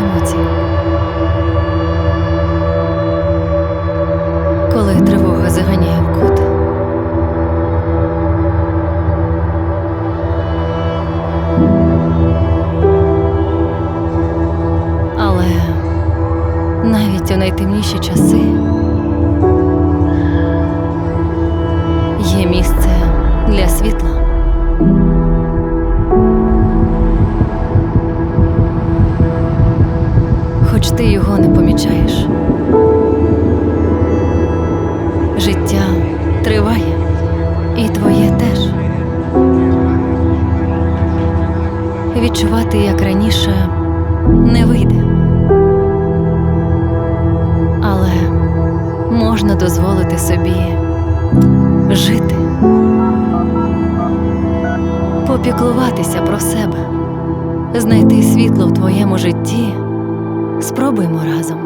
Бахмуті. Коли тривога заганяє в кут. Але навіть у найтемніші часи є місце для світла. Хоч ти його не помічаєш. Життя триває, і твоє теж. Відчувати, як раніше, не вийде. Але можна дозволити собі жити, попіклуватися про себе, знайти світло в твоєму. Спробуймо разом.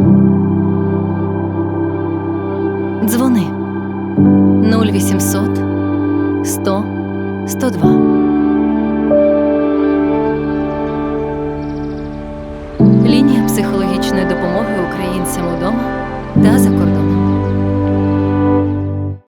Дзвони 0800 100 102. Лінія психологічної допомоги українцям удома та за.